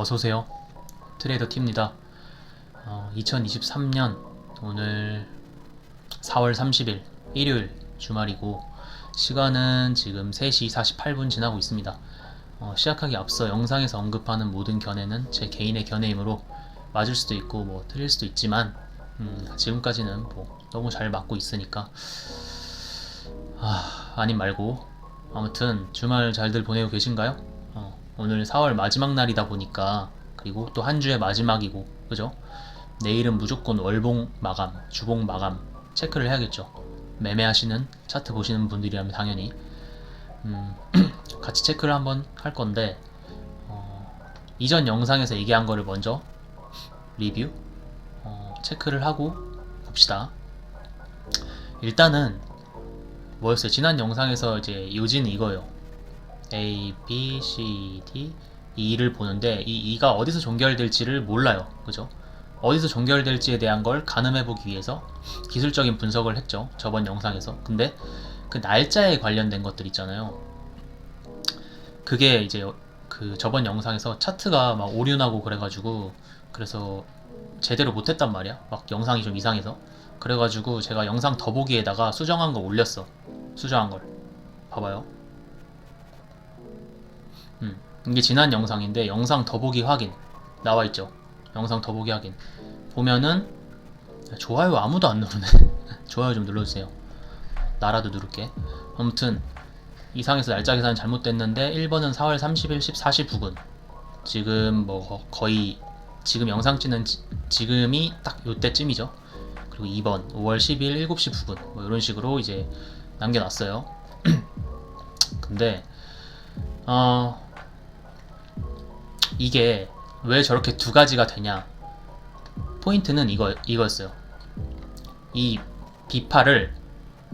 어서오세요. 트레이더 T입니다. 어, 2023년 오늘 4월 30일 일요일 주말이고 시간은 지금 3시 48분 지나고 있습니다. 어, 시작하기 앞서 영상에서 언급하는 모든 견해는 제 개인의 견해이므로 맞을 수도 있고 뭐 틀릴 수도 있지만 음, 지금까지는 뭐 너무 잘 맞고 있으니까 아, 아님 말고 아무튼 주말 잘들 보내고 계신가요? 어, 오늘 4월 마지막 날이다 보니까 그리고 또 한 주의 마지막이고 그죠? 내일은 무조건 월봉 마감, 주봉 마감 체크를 해야겠죠. 매매하시는 차트 보시는 분들이라면 당연히 음, 같이 체크를 한번 할 건데 어, 이전 영상에서 얘기한 거를 먼저 리뷰 어, 체크를 하고 봅시다. 일단은 뭐였어요? 지난 영상에서 이제 요지는 이거예요. A, B, C, D, E를 보는데 이 E가 어디서 종결될지를 몰라요. 그죠? 어디서 종결될지에 대한 걸 가늠해 보기 위해서 기술적인 분석을 했죠. 저번 영상에서. 근데 그 날짜에 관련된 것들 있잖아요. 그게 이제 그 저번 영상에서 차트가 막 오류나고 그래가지고 그래서 제대로 못했단 말이야. 막 영상이 좀 이상해서. 그래가지고 제가 영상 더보기에다가 수정한 거 올렸어. 수정한 걸. 봐봐요. 음, 이게 지난 영상인데 영상 더보기 확인 나와 있죠. 영상 더보기 확인 보면은 좋아요 아무도 안 누르네. 좋아요 좀 눌러주세요. 나라도 누를게. 아무튼 이상에서 날짜 계산 잘못됐는데 1번은 4월 30일 14시 9분. 지금 뭐 거의 지금 영상 찍는 지, 지금이 딱 요때쯤이죠. 그리고 2번 5월 10일 7시 9분 뭐 이런 식으로 이제 남겨놨어요. 근데 어 이게 왜 저렇게 두 가지가 되냐? 포인트는 이거 이거였어요. 이 비파를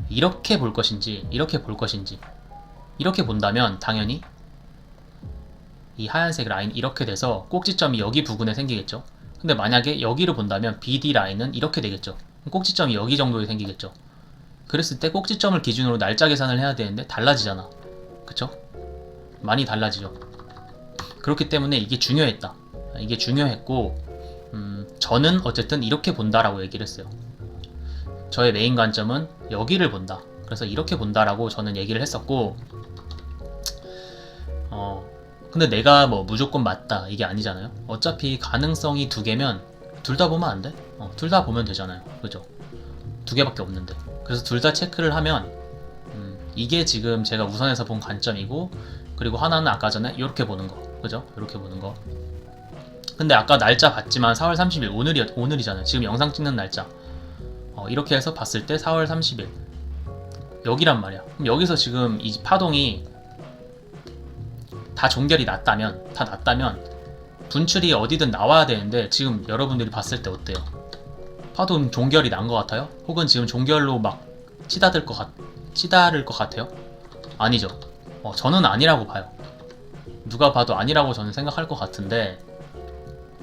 이렇게 볼 것인지 이렇게 볼 것인지 이렇게 본다면 당연히 이 하얀색 라인 이렇게 돼서 꼭지점이 여기 부근에 생기겠죠. 근데 만약에 여기를 본다면 BD 라인은 이렇게 되겠죠. 꼭지점이 여기 정도에 생기겠죠. 그랬을 때 꼭지점을 기준으로 날짜 계산을 해야 되는데 달라지잖아. 그쵸? 많이 달라지죠. 그렇기 때문에 이게 중요했다. 이게 중요했고, 음, 저는 어쨌든 이렇게 본다라고 얘기를 했어요. 저의 메인 관점은 여기를 본다. 그래서 이렇게 본다라고 저는 얘기를 했었고, 어, 근데 내가 뭐 무조건 맞다 이게 아니잖아요. 어차피 가능성이 두 개면 둘 다 보면 안 돼? 어, 둘 다 보면 되잖아요. 그죠? 두 개밖에 없는데. 그래서 둘 다 체크를 하면 음, 이게 지금 제가 우선에서 본 관점이고 그리고 하나는 아까 전에 이렇게 보는 거. 그죠? 이렇게 보는 거. 근데 아까 날짜 봤지만 4월 30일 오늘이 오늘이잖아요. 지금 영상 찍는 날짜. 어, 이렇게 해서 봤을 때 4월 30일 여기란 말이야. 그럼 여기서 지금 이 파동이 다 종결이 났다면 다 났다면 분출이 어디든 나와야 되는데 지금 여러분들이 봤을 때 어때요? 파동 종결이 난 것 같아요? 혹은 지금 종결로 막 치닫을 것 같, 치닫을 것 같아요? 아니죠. 어, 저는 아니라고 봐요. 누가 봐도 아니라고 저는 생각할 것 같은데,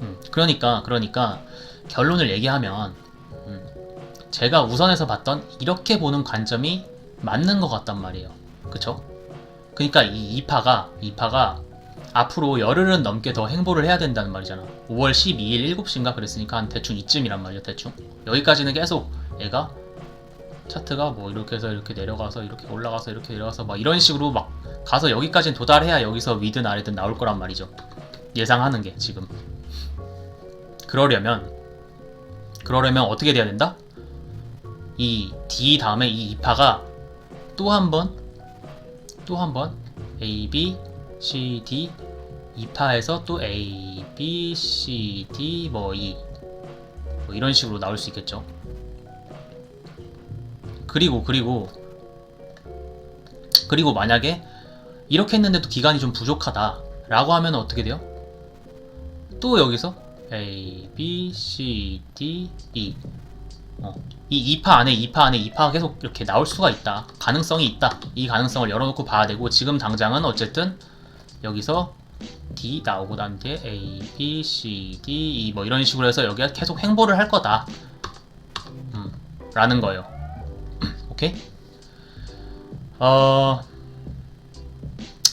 음, 그러니까 그러니까 결론을 얘기하면 음, 제가 우선에서 봤던 이렇게 보는 관점이 맞는 것 같단 말이에요. 그쵸? 그러니까 이 이파가 이파가 앞으로 열흘은 넘게 더 행보를 해야 된다는 말이잖아. 5월 12일 7시인가 그랬으니까 한 대충 이쯤이란 말이야, 대충. 여기까지는 계속 얘가 차트가 뭐 이렇게 해서 이렇게 내려가서 이렇게 올라가서 이렇게 내려가서 막 이런 식으로 막 가서 여기까지는 도달해야 여기서 위든 아래든 나올 거란 말이죠. 예상하는 게 지금. 그러려면 그러려면 어떻게 돼야 된다? 이 D 다음에 이 이파가 또 한 번 또 한 번 A, B, C, D 2파에서 또 A, B, C, D 뭐 E 뭐 이런 식으로 나올 수 있겠죠. 그리고 그리고 그리고 만약에 이렇게 했는데도 기간이 좀 부족하다 라고 하면 어떻게 돼요? 또 여기서 A, B, C, D, E 어, 이 2파 안에 2파 안에 2파가 계속 이렇게 나올 수가 있다. 가능성이 있다. 이 가능성을 열어놓고 봐야 되고 지금 당장은 어쨌든 여기서 D 나오고 난 뒤에 A, B, C, D, E 뭐 이런 식으로 해서 여기가 계속 행보를 할 거다. 음, 라는 거예요. 오케이? 어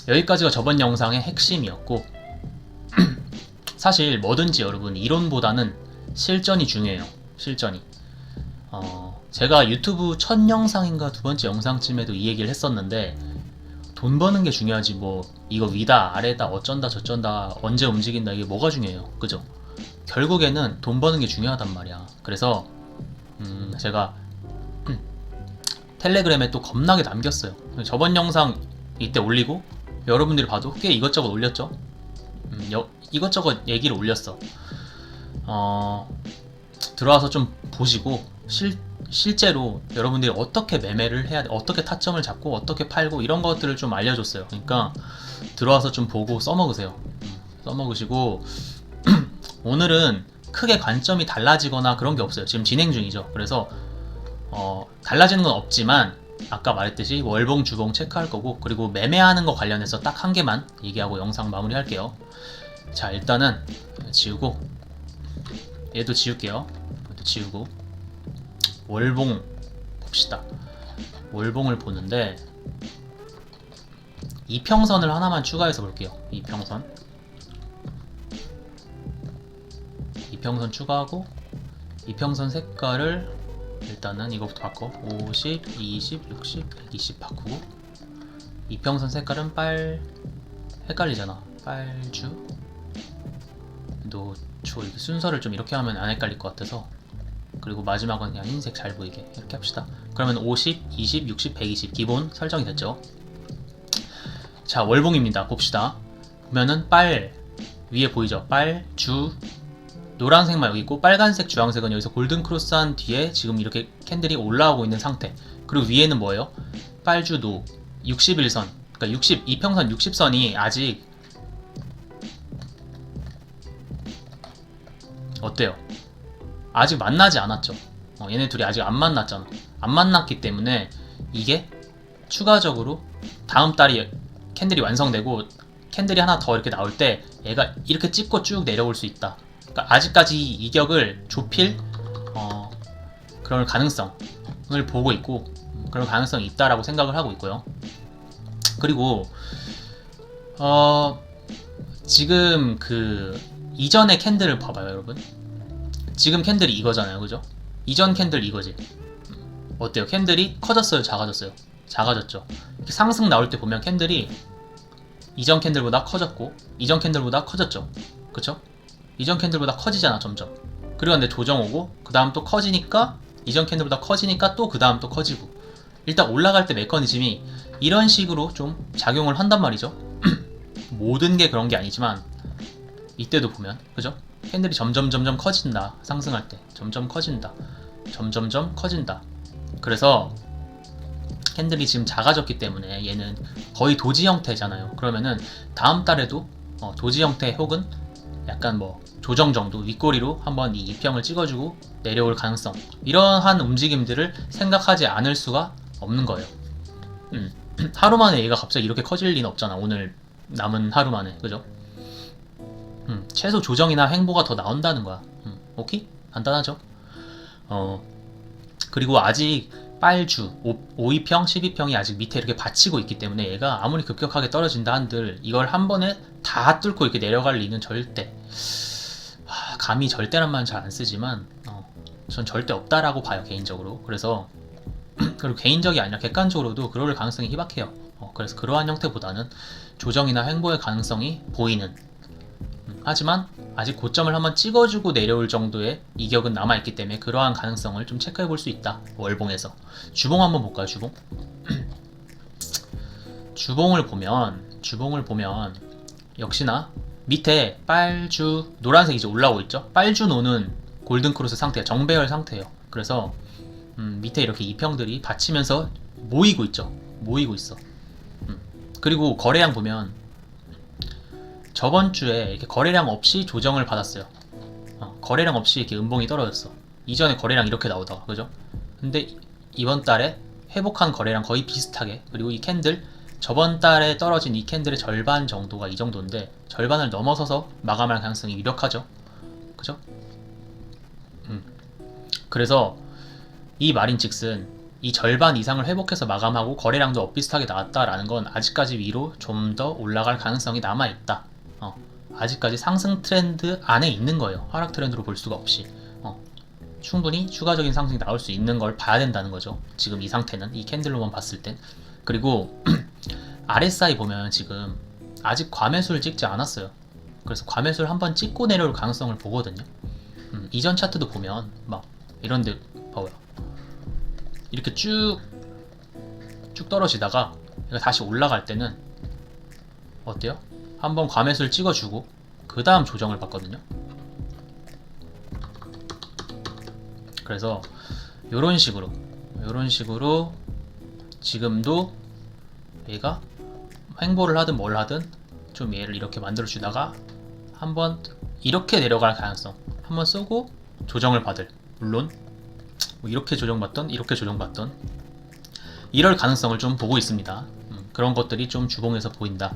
여기까지가 저번 영상의 핵심이었고 사실 뭐든지 여러분 이론보다는 실전이 중요해요. 실전이. 어, 제가 유튜브 첫 영상인가 두 번째 영상쯤에도 이 얘기를 했었는데 돈 버는 게 중요하지 뭐 이거 위다 아래다 어쩐다 저쩐다 언제 움직인다 이게 뭐가 중요해요. 그죠? 결국에는 돈 버는 게 중요하단 말이야. 그래서 음, 제가 텔레그램에 또 겁나게 남겼어요. 저번 영상 이때 올리고 여러분들이 봐도 꽤 이것저것 올렸죠. 음, 여- 이것저것 얘기를 올렸어. 어, 들어와서 좀 보시고 실 실제로 여러분들이 어떻게 매매를 해야 돼, 어떻게 타점을 잡고 어떻게 팔고 이런 것들을 좀 알려줬어요. 그러니까 들어와서 좀 보고 써먹으세요. 음, 써먹으시고 오늘은 크게 관점이 달라지거나 그런 게 없어요. 지금 진행 중이죠. 그래서 어, 달라지는 건 없지만 아까 말했듯이 월봉 주봉 체크할 거고 그리고 매매하는 거 관련해서 딱 한 개만 얘기하고 영상 마무리 할게요. 자 일단은 지우고 얘도 지울게요. 얘도 지우고 월봉 봅시다. 월봉을 보는데 이평선을 하나만 추가해서 볼게요. 이평선 이평선 추가하고 이평선 색깔을 일단은 이거부터 바꿔 50, 20, 60, 120 바꾸고 이평선 색깔은 빨 헷갈리잖아 빨주 노초 순서를 좀 이렇게 하면 안 헷갈릴 것 같아서 그리고 마지막은 그냥 흰색 잘 보이게 이렇게 합시다. 그러면 50, 20, 60, 120 기본 설정이 됐죠? 자 월봉입니다. 봅시다. 보면은 빨 위에 보이죠? 빨 주 노란색만 여기 있고 빨간색 주황색은 여기서 골든 크로스한 뒤에 지금 이렇게 캔들이 올라오고 있는 상태. 그리고 위에는 뭐예요? 빨주 노. 61선. 그러니까 60 이평선 60선이 아직 어때요? 아직 만나지 않았죠 어, 얘네 둘이 아직 안 만났잖아 안 만났기 때문에 이게 추가적으로 다음 달이 캔들이 완성되고 캔들이 하나 더 이렇게 나올 때 얘가 이렇게 찍고 쭉 내려올 수 있다 그러니까 아직까지 이 격을 좁힐 어, 그런 가능성을 보고 있고 음, 그런 가능성이 있다라고 생각을 하고 있고요. 그리고 어, 지금 그 이전의 캔들을 봐봐요, 여러분. 지금 캔들이 이거잖아요, 그죠? 이전 캔들 이거지. 음, 어때요? 캔들이 커졌어요, 작아졌어요? 작아졌죠. 상승 나올 때 보면 캔들이 이전 캔들보다 커졌고 이전 캔들보다 커졌죠. 그쵸? 이전 캔들보다 커지잖아 점점 그리고 근데 조정 오고 그 다음 또 커지니까 이전 캔들보다 커지니까 또 그 다음 또 커지고 일단 올라갈 때 메커니즘이 이런 식으로 좀 작용을 한단 말이죠 모든 게 그런 게 아니지만 이때도 보면 그죠 캔들이 점점 점점 커진다 상승할 때 점점 커진다 점점점 커진다 그래서 캔들이 지금 작아졌기 때문에 얘는 거의 도지 형태잖아요 그러면은 다음 달에도 어, 도지 형태 혹은 약간 뭐 조정 정도 윗꼬리로 한번 이 이평을 찍어주고 내려올 가능성 이러한 움직임들을 생각하지 않을 수가 없는 거예요. 음. 하루 만에 얘가 갑자기 이렇게 커질 리는 없잖아. 오늘 남은 하루 만에 그죠? 음, 최소 조정이나 횡보가 더 나온다는 거야. 음, 오케이? 간단하죠? 어 그리고 아직 빨주 5, 2평 12평이 아직 밑에 이렇게 받치고 있기 때문에 얘가 아무리 급격하게 떨어진다 한들 이걸 한 번에 다 뚫고 이렇게 내려갈 리는 절대 하, 감히 절대란 말은 잘안 쓰지만 어, 전 절대 없다라고 봐요 개인적으로 그래서 그리고 개인적이 아니라 객관적으로도 그럴 가능성이 희박해요 어, 그래서 그러한 형태보다는 조정이나 횡보의 가능성이 보이는 음, 하지만 아직 고점을 한번 찍어주고 내려올 정도의 이격은 남아있기 때문에 그러한 가능성을 좀 체크해 볼 수 있다 월봉에서 주봉 한번 볼까요 주봉 주봉을 보면 주봉을 보면 역시나 밑에 빨주 노란색이 이제 올라오고 있죠. 빨주 노는 골든 크로스 상태야. 정배열 상태예요. 그래서 음, 밑에 이렇게 이평들이 받치면서 모이고 있죠. 모이고 있어. 음. 그리고 거래량 보면 저번 주에 이렇게 거래량 없이 조정을 받았어요. 어, 거래량 없이 이렇게 음봉이 떨어졌어. 이전에 거래량 이렇게 나오다가 그죠? 근데 이번 달에 회복한 거래량 거의 비슷하게 그리고 이 캔들 저번 달에 떨어진 이 캔들의 절반 정도가 이 정도인데 절반을 넘어서서 마감할 가능성이 유력하죠. 그죠? 음. 그래서 이 말인즉슨 이 절반 이상을 회복해서 마감하고 거래량도 엇비슷하게 나왔다라는 건 아직까지 위로 좀 더 올라갈 가능성이 남아 있다. 어, 아직까지 상승 트렌드 안에 있는 거예요. 하락 트렌드로 볼 수가 없이. 어, 충분히 추가적인 상승이 나올 수 있는 걸 봐야 된다는 거죠. 지금 이 상태는 이 캔들로만 봤을 땐. 그리고 RSI 보면 지금 아직 과매수를 찍지 않았어요. 그래서 과매수를 한번 찍고 내려올 가능성을 보거든요. 음, 이전 차트도 보면 막 이런 데 봐봐요. 이렇게 쭉쭉 떨어지다가 다시 올라갈 때는 어때요? 한번 과매수를 찍어주고 그 다음 조정을 받거든요. 그래서 이런 식으로 이런 식으로 지금도 얘가 횡보를 하든 뭘 하든 좀 얘를 이렇게 만들어 주다가 한번 이렇게 내려갈 가능성 한번 쏘고 조정을 받을 물론 뭐 이렇게 조정받던 이렇게 조정받던 이럴 가능성을 좀 보고 있습니다. 음, 그런 것들이 좀 주봉에서 보인다.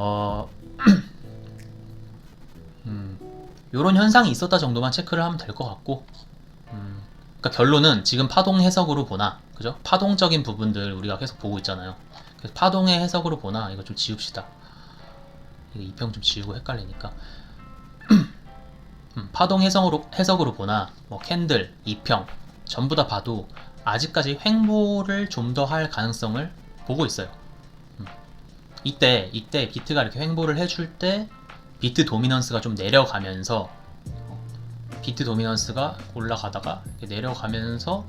어, 음, 이런 현상이 있었다 정도만 체크를 하면 될 것 같고, 음, 그러니까 결론은 지금 파동 해석으로 보나, 그죠? 파동적인 부분들 우리가 계속 보고 있잖아요. 그래서 파동의 해석으로 보나 이거 좀 지웁시다. 이거 이평 좀 지우고 헷갈리니까. 음, 파동 해석으로 해석으로 보나 뭐 캔들, 이평 전부 다 봐도 아직까지 횡보를 좀 더 할 가능성을 보고 있어요. 음. 이때 이때 비트가 이렇게 횡보를 해줄 때 비트 도미넌스가 좀 내려가면서 어, 비트 도미넌스가 올라가다가 이렇게 내려가면서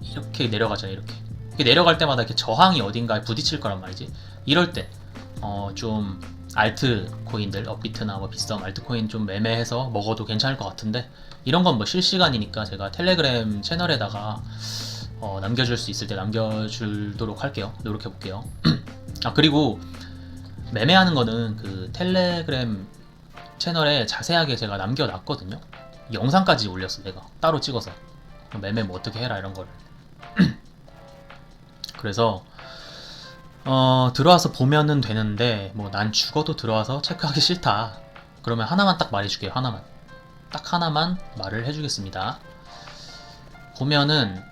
이렇게 내려가잖아요. 이렇게 이렇게 내려갈 때마다 이렇게 저항이 어딘가에 부딪힐 거란 말이지. 이럴 때 어, 좀 알트 코인들 업비트나 뭐 비썸 알트 코인 좀 매매해서 먹어도 괜찮을 것 같은데 이런 건 뭐 실시간이니까 제가 텔레그램 채널에다가 어, 남겨줄 수 있을 때 남겨주도록 할게요. 노력해 볼게요. 아 그리고 매매하는 거는 그 텔레그램 채널에 자세하게 제가 남겨놨거든요. 영상까지 올렸어 내가 따로 찍어서 매매 뭐 어떻게 해라 이런 거를. 그래서 어, 들어와서 보면은 되는데 뭐 난 죽어도 들어와서 체크하기 싫다. 그러면 하나만 딱 말해줄게요. 하나만. 딱 하나만 말을 해주겠습니다. 보면은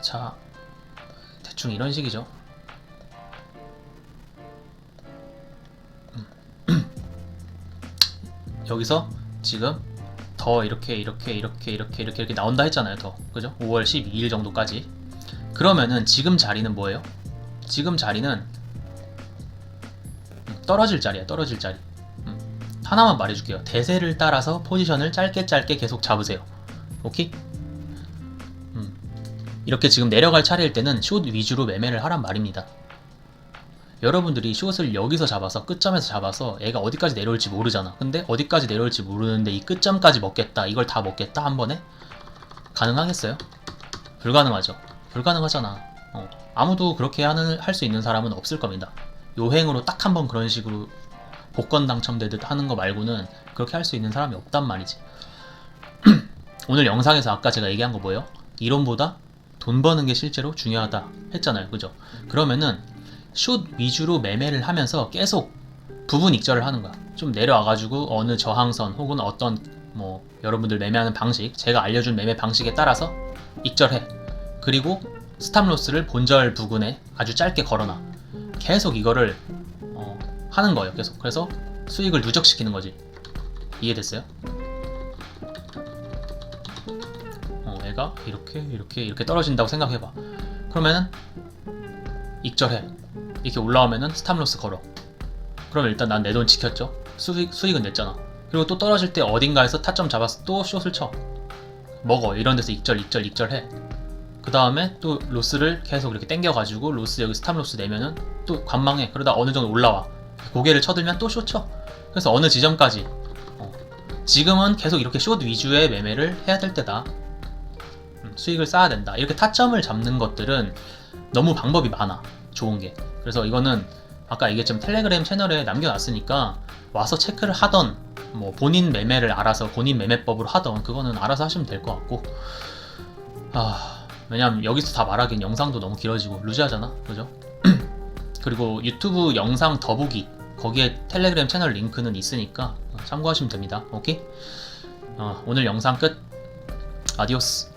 자 대충 이런 식이죠. 여기서 지금 더 이렇게 이렇게 이렇게 이렇게 이렇게 이렇게 나온다 했잖아요. 더 그죠? 5월 12일 정도까지. 그러면은 지금 자리는 뭐예요? 지금 자리는 음, 떨어질 자리야. 떨어질 자리. 음, 하나만 말해줄게요. 대세를 따라서 포지션을 짧게 짧게 계속 잡으세요. 오케이? 음, 이렇게 지금 내려갈 차례일 때는 숏 위주로 매매를 하란 말입니다. 여러분들이 숏을 여기서 잡아서 끝점에서 잡아서 얘가 어디까지 내려올지 모르잖아. 근데 어디까지 내려올지 모르는데 이 끝점까지 먹겠다. 이걸 다 먹겠다 한 번에 가능하겠어요? 불가능하죠. 불가능하잖아. 어, 아무도 그렇게 하는 할 수 있는 사람은 없을 겁니다. 요행으로 딱 한 번 그런 식으로 복권 당첨되듯 하는 거 말고는 그렇게 할 수 있는 사람이 없단 말이지. 오늘 영상에서 아까 제가 얘기한 거 뭐예요? 이론보다 돈 버는 게 실제로 중요하다 했잖아요. 그죠? 그러면은 숏 위주로 매매를 하면서 계속 부분 익절을 하는 거야. 좀 내려와가지고 어느 저항선 혹은 어떤 뭐 여러분들 매매하는 방식, 제가 알려준 매매 방식에 따라서 익절해. 그리고 스탑로스를 본절 부근에 아주 짧게 걸어놔. 계속 이거를 어, 하는 거예요. 계속. 그래서 수익을 누적시키는 거지. 이해됐어요? 어, 얘가 이렇게 이렇게 이렇게 떨어진다고 생각해봐. 그러면은 익절해. 이렇게 올라오면은 스탑로스 걸어. 그럼 일단 난 내 돈 지켰죠. 수익 수익은 냈잖아. 그리고 또 떨어질 때 어딘가에서 타점 잡아서 또 숏을 쳐. 먹어. 이런 데서 익절 익절 익절 해. 그 다음에 또 로스를 계속 이렇게 당겨가지고 로스 여기 스탑 로스 내면은 또 관망해. 그러다 어느 정도 올라와. 고개를 쳐들면 또 숏 쳐. 그래서 어느 지점까지. 어. 지금은 계속 이렇게 숏 위주의 매매를 해야 될 때다. 음, 수익을 쌓아야 된다. 이렇게 타점을 잡는 것들은 너무 방법이 많아. 좋은 게. 그래서 이거는 아까 얘기했지만 텔레그램 채널에 남겨놨으니까 와서 체크를 하던 뭐 본인 매매를 알아서 본인 매매법으로 하던 그거는 알아서 하시면 될 것 같고 아 왜냐면 여기서 다 말하기엔 영상도 너무 길어지고 루즈하잖아 그죠? 그리고 유튜브 영상 더보기 거기에 텔레그램 채널 링크는 있으니까 참고하시면 됩니다 오케이? 어, 오늘 영상 끝 아디오스